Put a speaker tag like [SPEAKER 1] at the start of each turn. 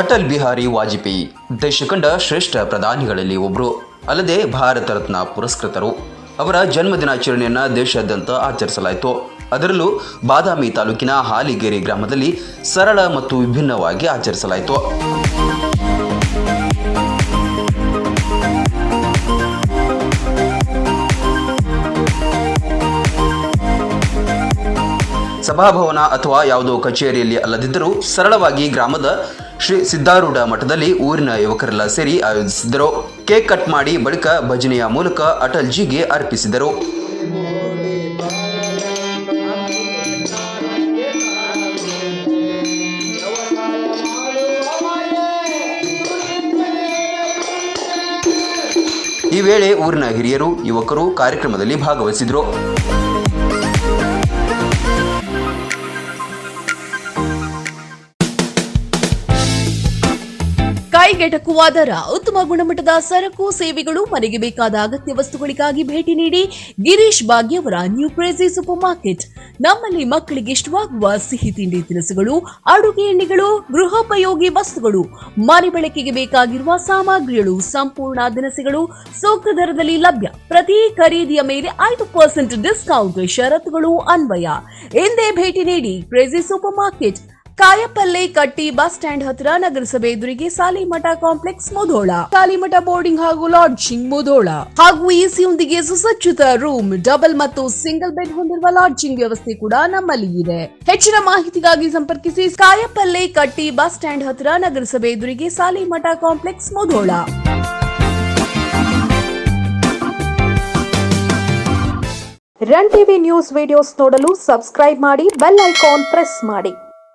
[SPEAKER 1] ಅಟಲ್ ಬಿಹಾರಿ ವಾಜಪೇಯಿ ದೇಶ ಕಂಡ ಶ್ರೇಷ್ಠ ಪ್ರಧಾನಿಗಳಲ್ಲಿ ಒಬ್ಬರು ಅಲ್ಲದೆ ಭಾರತ ರತ್ನ ಪುರಸ್ಕೃತರು. ಅವರ ಜನ್ಮದಿನಾಚರಣೆಯನ್ನು ದೇಶಾದ್ಯಂತ ಆಚರಿಸಲಾಯಿತು. ಅದರಲ್ಲೂ ಬಾದಾಮಿ ತಾಲೂಕಿನ ಹಾಲಿಗೇರಿ ಗ್ರಾಮದಲ್ಲಿ ಸರಳ ಮತ್ತು ವಿಭಿನ್ನವಾಗಿ ಆಚರಿಸಲಾಯಿತು. ಸಭಾಭವನ ಅಥವಾ ಯಾವುದೋ ಕಚೇರಿಯಲ್ಲಿ ಅಲ್ಲದಿದ್ದರೂ ಸರಳವಾಗಿ ಗ್ರಾಮದ ಶ್ರೀ ಸಿದ್ಧಾರೂಢ ಮಠದಲ್ಲಿ ಊರಿನ ಯುವಕರೆಲ್ಲ ಸೇರಿ ಆಯೋಜಿಸಿದರು ಕೇಕ್ ಕಟ್ ಮಾಡಿ ಬಳಿಕ ಭಜನೆಯ ಮೂಲಕ ಅಟಲ್ಜಿಗೆ ಅರ್ಪಿಸಿದರು. ಈ ವೇಳೆ ಊರಿನ ಹಿರಿಯರು, ಯುವಕರು ಕಾರ್ಯಕ್ರಮದಲ್ಲಿ ಭಾಗವಹಿಸಿದರು.
[SPEAKER 2] ಕೈಗೆಟಕುವ ದರ ಉತ್ತಮ ಗುಣಮಟ್ಟದ ಸರಕು, ಸೇವೆಗಳು, ಮನೆಗೆ ಬೇಕಾದ ಅಗತ್ಯ ವಸ್ತುಗಳಿಗಾಗಿ ಭೇಟಿ ನೀಡಿ Girish Bhagyavara new crazy super market ನಮ್ಮಲ್ಲಿ ಮಕ್ಕಳಿಗೆ ಇಷ್ಟವಾಗುವ ಸಿಹಿ ತಿಂಡಿ ತಿನಿಸುಗಳು, ಅಡುಗೆ ಎಣ್ಣೆಗಳು, ಗೃಹೋಪಯೋಗಿ ವಸ್ತುಗಳು, ಮನೆ ಬಳಕೆಗೆ ಬೇಕಾಗಿರುವ ಸಾಮಗ್ರಿಗಳು, ಸಂಪೂರ್ಣ ದಿನಸಿಗಳು ಸೂಕ್ತ ದರದಲ್ಲಿ ಲಭ್ಯ. ಪ್ರತಿ ಖರೀದಿಯ ಮೇಲೆ ಐದು ಪರ್ಸೆಂಟ್ ಡಿಸ್ಕೌಂಟ್ ಷರತ್ತುಗಳು ಅನ್ವಯ. ಎಂದೇ ಭೇಟಿ ನೀಡಿ ಕ್ರೇಜಿ ಸೂಪರ್ ಮಾರ್ಕೆಟ್ ಕಾಯಪಲ್ಲೆ ಕಟ್ಟಿ ಬಸ್ ಸ್ಟ್ಯಾಂಡ್ ಹತ್ತಿರ ನಗರಸಭೆ ಎದುರಿಗೆ ಸಾಲಿಮಠ ಕಾಂಪ್ಲೆಕ್ಸ್ ಮುಧೋಳ. ಸಾಲಿಮಠ ಬೋರ್ಡಿಂಗ್ ಹಾಗೂ ಲಾಡ್ಜಿಂಗ್ ಮುಧೋಳ. ಹಾಗೂ ಎಸಿಯೊಂದಿಗೆ ಸುಸಜ್ಜಿತ ರೂಮ್, ಡಬಲ್ ಮತ್ತು ಸಿಂಗಲ್ ಬೆಡ್ ಹೊಂದಿರುವ ಲಾಡ್ಜಿಂಗ್ ವ್ಯವಸ್ಥೆ ಕೂಡ ನಮ್ಮಲ್ಲಿ ಇದೆ. ಹೆಚ್ಚಿನ ಮಾಹಿತಿಗಾಗಿ ಸಂಪರ್ಕಿಸಿ ಕಾಯಪಲ್ಲೆ ಕಟ್ಟಿ ಬಸ್ ಸ್ಟ್ಯಾಂಡ್ ಹತ್ತಿರ ನಗರಸಭೆ ಎದುರಿಗೆ Salimath complex Mudhol.
[SPEAKER 3] Run TV news videos ನೋಡಲು ಸಬ್ಸ್ಕ್ರೈಬ್ ಮಾಡಿ, ಬೆಲ್ ಐಕಾನ್ ಪ್ರೆಸ್ ಮಾಡಿ.